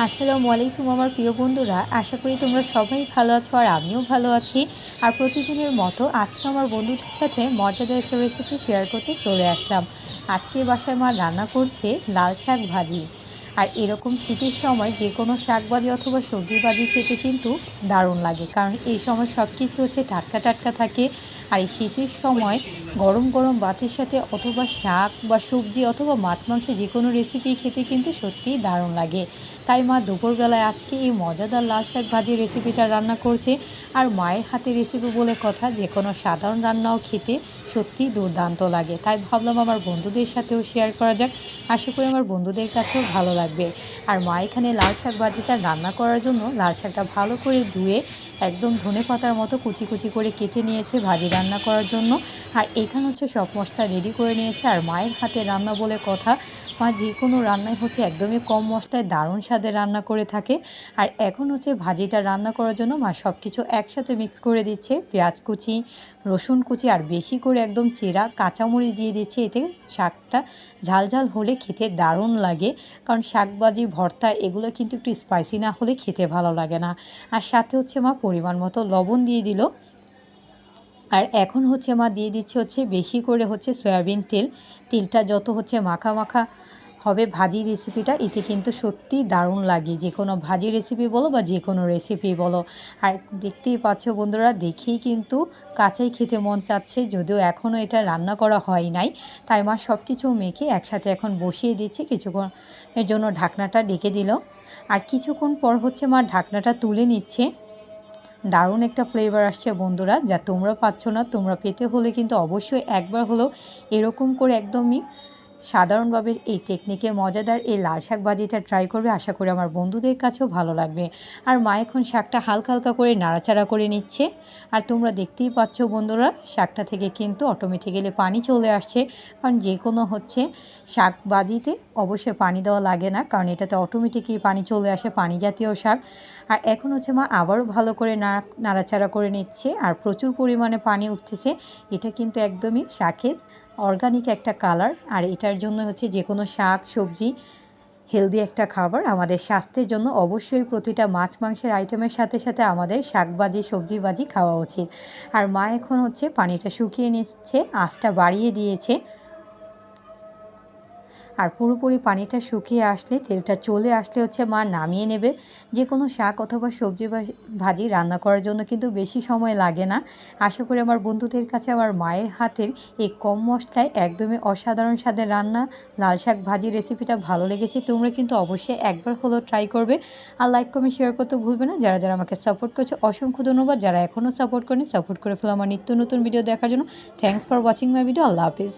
আসসালামু আলাইকুম আমার প্রিয় বন্ধুরা, আশা করি তোমরা সবাই ভালো আছো আর আমিও ভালো আছি। আর প্রতিদিনের মতো আজকে আমার বন্ধুদের সাথে মজাদার একটা রেসিপি শেয়ার করতে চলে আসলাম। আজকে বাসায় মা রান্না করছে লাল শাক ভাজি। আর এরকম শীতের সময় যে কোনো শাক ভাজি অথবা সবজি ভাজি খেতে কিন্তু দারুণ লাগে। কারণ এই সময় সব কিছু হচ্ছে টাটকা টাটকা থাকে। আর এই শীতের সময় গরম গরম ভাতের সাথে অথবা শাক বা সবজি অথবা মাছ মাংস যে কোনো রেসিপি খেতে কিন্তু সত্যিই দারুণ লাগে। তাই মা দুপুরবেলায় আজকে এই মজাদার লাল শাক ভাজির রেসিপিটা রান্না করছে। আর মায়ের হাতে রেসিপি বলে কথা যে কোনো সাধারণ রান্নাও খেতে সত্যিই দুর্দান্ত লাগে। তাই ভাবলাম আমার বন্ধুদের সাথেও শেয়ার করা যাক। আশা করি আমার বন্ধুদের কাছেও ভালো লাগবে। আর মা এখানে লাল শাক ভাজিটা রান্না করার জন্য লাল শাকটা ভালো করে ধুয়ে একদম ধনে পাতার মতো কুচি কুচি করে কেটে নিয়েছে ভাজি রান্না করার জন্য। আর এখানে হচ্ছে সব মশলা রেডি করে নিয়েছে। আর মায়ের হাতে রান্না বলে কথা, মা যে কোনো রান্নাই হচ্ছে একদমই কম মশলায় দারুণ স্বাদে রান্না করে থাকে। আর এখন হচ্ছে ভাজিটা রান্না করার জন্য মা সব কিছু একসাথে মিক্স করে দিচ্ছে। পেঁয়াজ কুচি, রসুন কুচি আর বেশি করে একদম চেরা কাঁচামরিচ দিয়ে দিচ্ছে। এতে শাকটা ঝাল ঝাল হলে খেতে দারুণ লাগে। কারণ শাকবাজি, ভর্তা, এগুলো কিন্তু একটু স্পাইসি না হলে খেতে ভালো লাগে না। আর সাথে হচ্ছে মা পরিমাণ মতো লবণ দিয়ে দিল। আর এখন হচ্ছে মা দিয়ে দিচ্ছে হচ্ছে বেশি করে হচ্ছে সয়াবিন তেল। তেলটা যত হচ্ছে মাখা মাখা হবে ভাজি রেসিপিটা এতে কিন্তু সত্যি দারুণ লাগে। যে কোনো ভাজি রেসিপি বলো বা যে কোনো রেসিপি বলো। আর দেখতেই পাচ্ছ বন্ধুরা, দেখেই কিন্তু কাঁচাই খেতে মন চাচ্ছে, যদিও এখনও এটা রান্না করা হয় নাই। তাই মা সব কিছু মেখে একসাথে এখন বসিয়ে দিচ্ছে। কিছুক্ষণের জন্য ঢাকনাটা ডেকে দিল। আর কিছুক্ষণ পর হচ্ছে মা ঢাকনাটা তুলে নিচ্ছে। দারুণ একটা ফ্লেভার আসছে বন্ধুরা, যা তোমরা পাচ্ছ না, তোমরা পেতে হলে কিন্তু অবশ্যই একবার হলেও এরকম করে একদমই সাধারণভাবে এই টেকনিকে মজাদার এই লাল শাক ভাজিটা ট্রাই করবে, আশা করি আমার বন্ধুদের কাছেও ভালো লাগবে। আর মা এখন শাকটা হালকা হালকা করে নাড়াচাড়া করে নিচ্ছে। আর তোমরা দেখতেই পাচ্ছ বন্ধুরা, শাকটা থেকে কিন্তু অটোমেটিক্যালি পানি চলে আসছে। কারণ যে কোনো হচ্ছে শাক ভাজিতে অবশ্যই পানি দেওয়া লাগে না, কারণ এটাতে অটোমেটিকই পানি চলে আসে, পানি জাতীয় শাক। আর এখন হচ্ছে মা আবারও ভালো করে নাড়াচাড়া করে নিচ্ছে। আর প্রচুর পরিমাণে পানি উঠতেছে। এটা কিন্তু একদমই শাকের অর্গানিক একটা কালার আর এটার জন্য হচ্ছে যে কোনো শাক, সবজি হেলদি একটা খাবার আমাদের স্বাস্থ্যের জন্য অবশ্যই প্রতিটা মাছ, মাংসের আইটেমের সাথে সাথে আমাদের শাকবাজি সবজি বাজি খাওয়া উচিত। আর মা এখন হচ্ছে পানিটা শুকিয়ে নিচ্ছে আঁচটা বাড়িয়ে দিয়েছে। আর পুরোপুরি পানিটা শুকিয়ে আসলে, তেলটা চলে আসলে হচ্ছে মা নামিয়ে নেবে। যে কোনো শাক অথবা সবজি ভাজি রান্না করার জন্য কিন্তু বেশি সময় লাগে না। আশা করি আমার বন্ধুদের কাছে আমার মায়ের হাতের এই কম মশলায় একদমই অসাধারণ স্বাদের রান্না, লাল শাক ভাজি রেসিপিটা ভালো লেগেছে। তোমরা কিন্তু অবশ্যই একবার হলেও ট্রাই করবে। আর লাইক, কমেন্ট, শেয়ার করতে ভুলবে না। যারা যারা আমাকে সাপোর্ট করছে, অসংখ্য ধন্যবাদ। যারা এখনও সাপোর্ট করেনি, সাপোর্ট করে ফেলো আমার নিত্য নতুন ভিডিও দেখার জন্য। Thanks for watching my video Allah Hafiz.